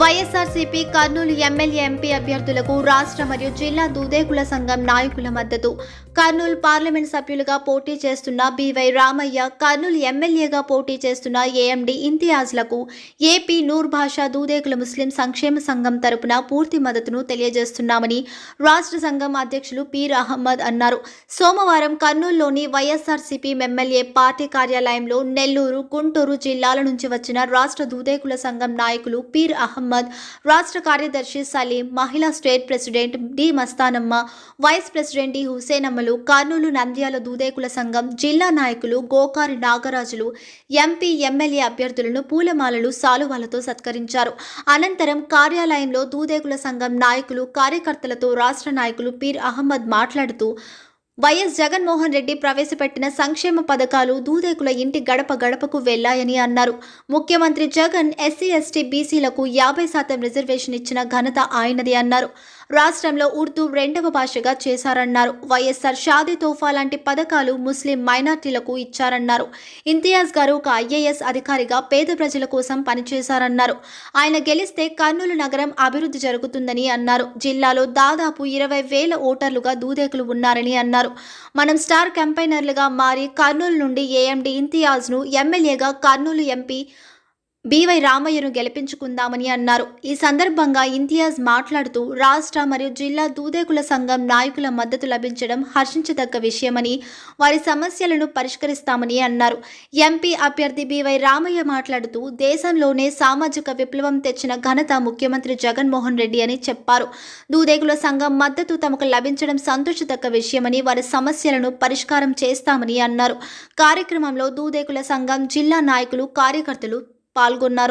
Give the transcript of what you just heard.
YSRCP Kurnool MLA MP అభ్యర్థులకు రాష్ట్ర మరియు జిల్లా దూదేకుల సంఘం నాయకుల మద్దతు. కర్నూలు పార్లమెంట్ సభ్యులుగా పోటీ చేస్తున్న బివై రామయ్య కర్నూలు ఎమ్మెల్యేగా పోటీ చేస్తున్న ఏఎండి ఇంతియాజ్లకు ఏపీ నూర్ భాషా దూదేకుల ముస్లిం సంక్షేమ సంఘం తరపున పూర్తి మద్దతును తెలియజేస్తున్నామని రాష్ట్ర సంఘం అధ్యక్షులు పీర్ అహ్మద్ అన్నారు. సోమవారం కర్నూలులోని వైఎస్ఆర్సీపీ ఎమ్మెల్యే పార్టీ కార్యాలయంలో నెల్లూరు గుంటూరు జిల్లాల నుంచి వచ్చిన రాష్ట్ర దూదేకుల సంఘం నాయకులు పీర్ అహ్మద్ రాష్ట్ర కార్యదర్శి సలీం మహిళా state president D Mastanamma vice president D హుసేనమ్మలు Kurnool Nandyal Dudekula సంఘం జిల్లా నాయకులు గోకారి నాగరాజులు ఎంపీ ఎమ్మెల్యే అభ్యర్థులను పూలమాలలు సాలువాలతో సత్కరించారు. అనంతరం కార్యాలయంలో దూదేకుల సంఘం నాయకులు కార్యకర్తలతో రాష్ట్ర నాయకులు పీర్ అహ్మద్ మాట్లాడుతూ వైఎస్ జగన్మోహన్ రెడ్డి ప్రవేశపెట్టిన సంక్షేమ పథకాలు దూదేకుల ఇంటి గడప గడపకు వెళ్ళాయని అన్నారు. ముఖ్యమంత్రి జగన్ ఎస్సీ ఎస్టీ బీసీలకు యాభై శాతం రిజర్వేషన్ ఇచ్చిన ఘనత ఆయనది అన్నారు. రాష్ట్రంలో ఉర్దూ రెండవ భాషగా చేశారన్నారు. వైఎస్ఆర్ షాదీ తోఫా లాంటి పథకాలు ముస్లిం మైనార్టీలకు ఇచ్చారన్నారు. ఇంతియాజ్ గారు ఒక ఐఏఎస్ అధికారిగా పేద ప్రజల కోసం పనిచేశారన్నారు. ఆయన గెలిస్తే కర్నూలు నగరం అభివృద్ధి జరుగుతుందని అన్నారు. జిల్లాలో దాదాపు ఇరవై వేల ఓటర్లుగా దూదేకులు ఉన్నారని అన్నారు. అన్నారు మనం స్టార్ క్యాంపైనర్లుగా మారి కర్నూలు నుండి ఏఎండి ఇంతియాజ్ను ఎమ్మెల్యేగా కర్నూలు ఎంపీ బీవై రామయ్యను గెలిపించుకుందామని అన్నారు. ఈ సందర్భంగా ఇంతియాజ్ మాట్లాడుతూ రాష్ట్ర మరియు జిల్లా దూదేకుల సంఘం నాయకుల మద్దతు లభించడం హర్షించదగ్గ విషయమని వారి సమస్యలను పరిష్కరిస్తామని అన్నారు. ఎంపీ అభ్యర్థి బీవై రామయ్య మాట్లాడుతూ దేశంలోనే సామాజిక విప్లవం తెచ్చిన ఘనత ముఖ్యమంత్రి జగన్మోహన్ రెడ్డి అని చెప్పారు. దూదేకుల సంఘం మద్దతు తమకు లభించడం సంతోషదగ్గ విషయమని వారి సమస్యలను పరిష్కారం చేస్తామని అన్నారు. కార్యక్రమంలో దూదేకుల సంఘం జిల్లా నాయకులు కార్యకర్తలు పాల్గొన్నారు.